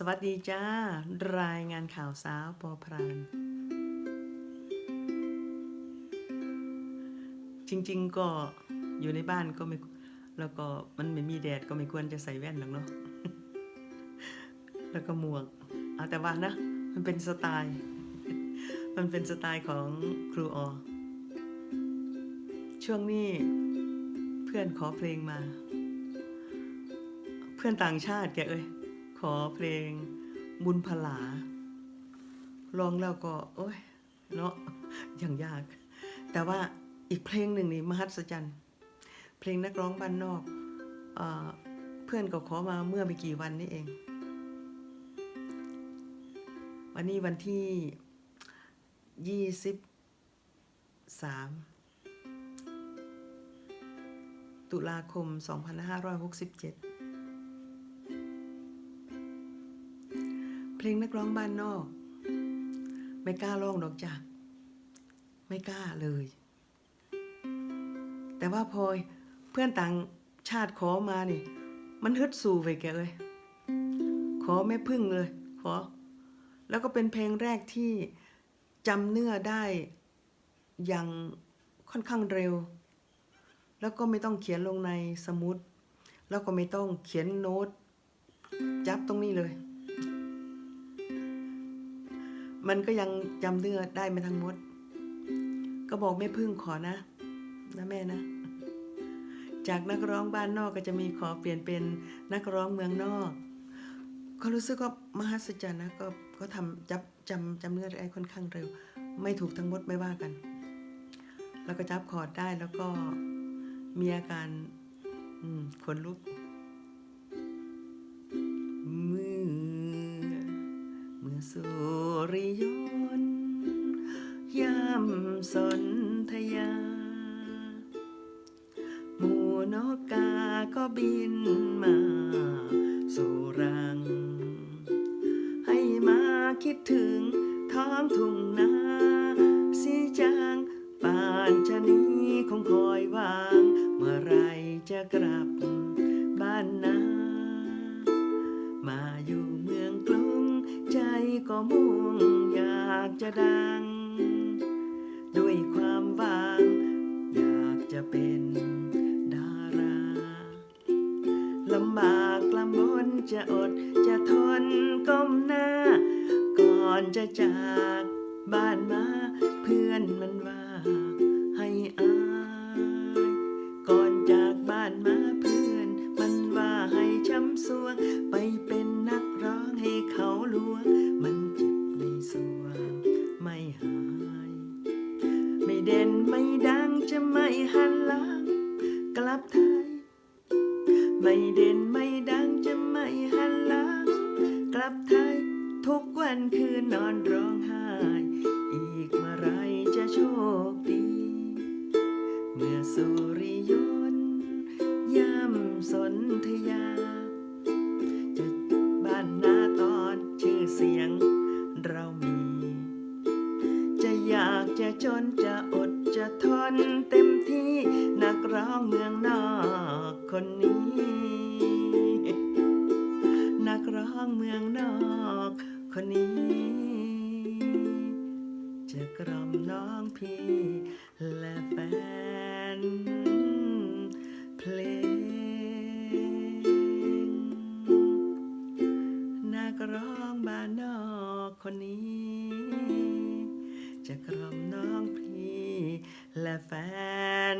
สวัสดีจ้า รายงานข่าวสาวปอพราน จริง ๆ ก็อยู่ในบ้านก็ไม่แล้วก็มันไม่มีแดดก็ไม่ควรจะใส่แว่นหรอกเนาะแล้วก็หมวกเอาแต่ว่านะ มันเป็นสไตล์ มันเป็นสไตล์ของครูออช่วงนี้เพื่อนขอเพลงมา เพื่อนต่างชาติแกเอ้ย ขอเพลงบุญพลาลองแล้วก็โอ้ยเนาะอย่างยาก แต่ว่าอีกเพลงหนึ่งนี่มหัศจรรย์ เพลงนักร้องบ้านนอกเอเพื่อนก็ขอมาเมื่อไม่กี่วันนี้เอง วันนี้วันที่ยี่สิบสามตุลาคม 2567 เพลงนักร้องบ้านนอก ไม่กล้าร้องดอกจ้ะไม่กล้าเลย แต่ว่าพอเพื่อนต่างชาติขอมานี่ มันฮึดสู่ไปแกเอ้ยขอแม่พึ่งเลย ขอ แล้วก็เป็นเพลงแรกที่จำเนื้อได้อย่างค่อนข้างเร็ว แล้วก็ไม่ต้องเขียนลงในสมุด แล้วก็ไม่ต้องเขียนโน้ต มันก็ยังจำเนื้อได้ไม่ทั้งหมด ก็บอกแม่พึ่งขอนะ นะแม่นะ จากนักร้องบ้านนอกก็จะมีขอเปลี่ยนเป็นนักร้องเมืองนอกก็รู้สึกว่ามหัศจรรย์นะก็ก็ทำจับจำจำเนื้อได้ค่อนข้างเร็ว ไม่ถูกทั้งหมดไม่ว่ากัน แล้วก็จับคอร์ดได้แล้วก็มีอาการขนลุก นกกาก็บินมา สู่รัง ให้มาคิดถึงท้องทุ่งนาสีจางป่านชะนี้คงคอยวาง เมื่อไรจะกลับบ้านนา มาอยู่เมืองกรุงใจก็มุ่งอยากจะดัง จะอดจะทนก้มหน้า ก่อนจะจากบ้านมาเพื่อนมันว่าให้อาย ก่อนจากบ้านมาเพื่อนมันว่าให้ช้ำสวง ไปเป็นนักร้องให้เขาลวง มันเจ็บในสวงไม่หาย ไม่เด่นไม่ดังจะไม่หันหลังกลับไทยไม่เด่นไม่ ลับไทย ทุกวันคืนนอนร้องไห้ อีกเมื่อไรจะโชคดี เมื่อสุริยนต์ย่ำสนธยา จะบ้านนาตอนชื่อเสียงเรามี จะอยากจะจนจะอดจะทนเต็มที่นักร้องเมืองนอกคนนี้ นอกคนนี้ จะกล่อมน้องพี่และแฟนเพลงนักร้องบ้านนอกคนนี้ จะกล่อมน้องพี่และแฟน